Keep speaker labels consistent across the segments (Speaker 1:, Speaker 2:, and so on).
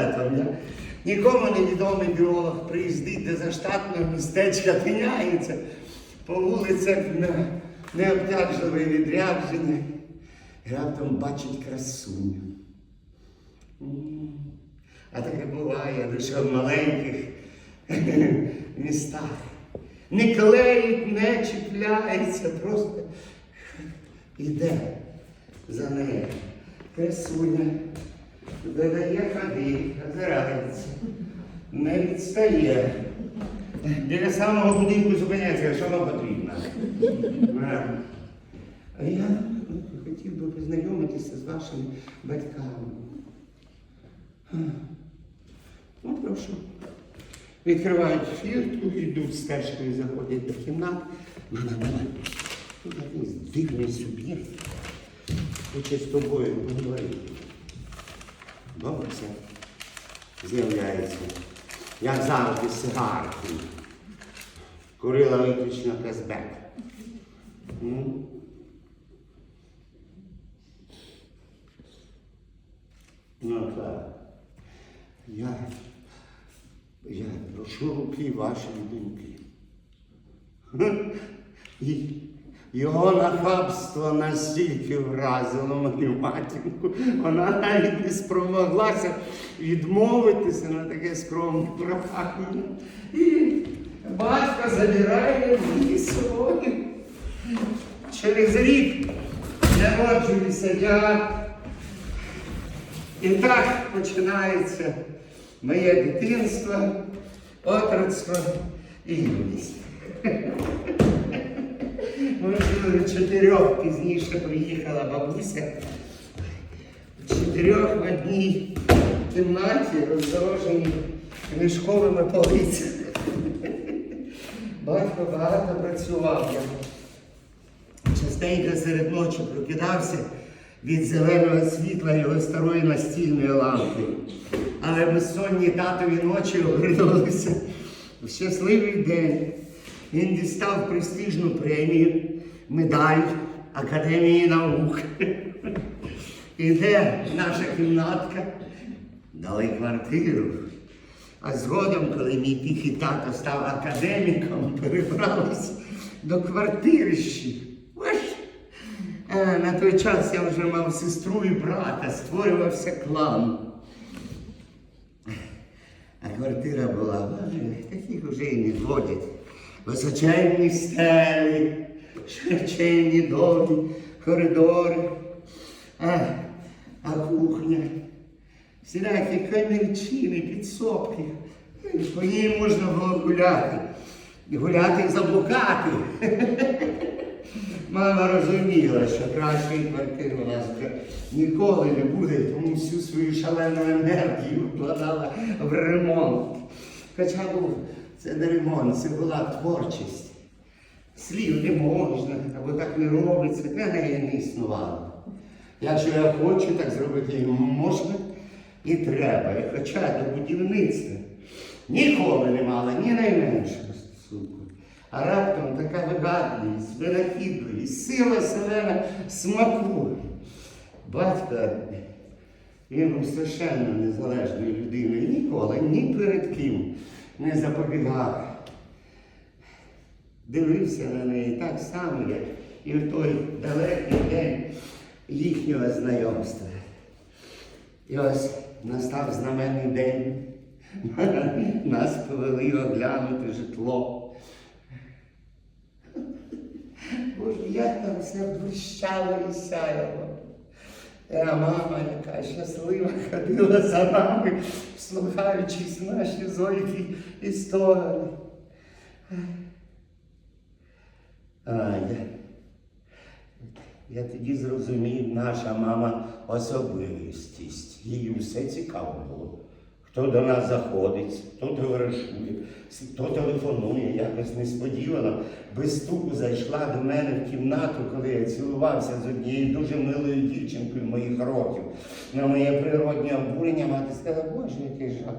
Speaker 1: Я нікому невідомий біолог приїздить до заштатного містечка, тиняється по вулицях на необтяжливе відрядження. І раптом бачить красуню. А таке буває лише в маленьких містах. Не клеїть, не чіпляється, просто йде за нею. Красуня додає ходи, озирається, не відстає. Біля самого будинку зупиняється, що вам потрібно. А, я хотів би познайомитися з вашими батьками. Ну, прошу. Відкривають фіртку, йдуть стежкою, заходять до кімнат. Тут якийсь дивний суб'єкт. Хоче з тобою поговорити. Бабуся з'являється. Як завжди сигарки. Курила виключно Казбек. Ну так. Я, я прошу руки вашої доньки. Його нахабство настільки вразило мою матінку, вона навіть не спромоглася відмовитися на таке скромне прохання. І батько забирає її сьогодні. Через рік народжуюся я. І так починається моє дитинство, отрочство і юність. Жили чотирьох, пізніше приїхала бабуся. Чотирьох в одній кімнаті роздорожені книжковими полицями. Батько багато працював. Я частенько серед ночі прокидався від зеленого світла його старої настільної лампи. Але безсонні татові ночі обернулися в щасливий день. Він дістав престижну премію, медаль Академії наук. І де наша кімнатка? Дали квартиру. А згодом, коли мій тихий тато став академіком, перебрались до квартирищі. Е, На той час я вже мав сестру і брата, створювався клан. А квартира була, таких вже і не ходять. Височенні стелі, широченні довгі коридори, а, а кухня. Всілякі камірчини, підсобки. По ній можна було гуляти. І гуляти заблукати. Мама розуміла, що кращої квартири у нас ніколи не буде, тому всю свою шалену енергію вкладала в ремонт. Хоча був це не ремонт, це була творчість. Слів не можна, або так не робиться, для неї не існувало. Якщо я хочу так зробити можна і треба. І хоча до будівництва ніколи не мала ні найменшого стосунку. А раптом така вигадливість, винахідливість, сила селена смаку. Батько, він був страшенно незалежною людиною, ніколи ні перед ким не запобігав. Дивився на неї так само, як і в той далекий день їхнього знайомства. І ось настав знаменний день. Нас повели оглянути житло. Боже, як там все блищало і сяяло. А мама, яка щаслива, ходила за нами, слухаючись наші зойки і сторони. Аня, я, я тоді зрозумів, наша мама особистість. Їй все цікаво було. Хто до нас заходить, хто товаришує, хто телефонує, якось несподівано, без стуку зайшла до мене в кімнату, коли я цілувався з однією дуже милою дівчинкою моїх років. На моє природнє обурення мати сказала, боже, який жах.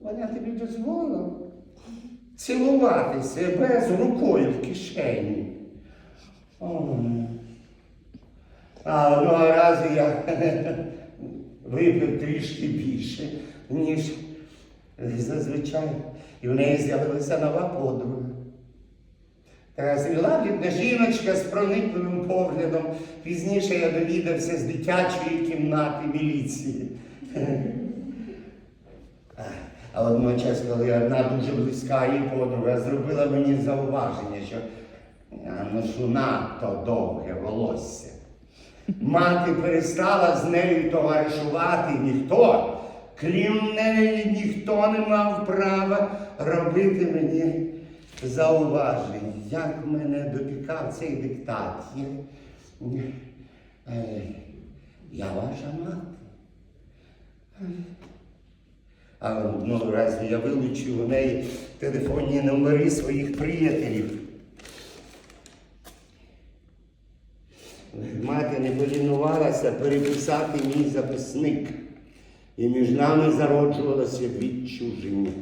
Speaker 1: Вона тобі дозволила цілувати себе з рукою в кишені. О. А одного разу я випив трішки більше, ніж зазвичай. І в неї з'явилася нова подруга. Така срілагідна жіночка з проникливим поглядом. Пізніше я довідався з дитячої кімнати міліції. А водночас, коли одна дуже близька її подруга зробила мені зауваження, що я ношу надто довге волосся. Мати перестала з нею товаришувати ніхто, крім неї, ніхто не мав права робити мені зауважень. Як мене допікав цей диктат. Я, е, я ваша мати. А одного разу я вилучив у неї телефонні номери своїх приятелів. Мати не полінувалася переписати мій записник, і між нами зароджувалося відчуження.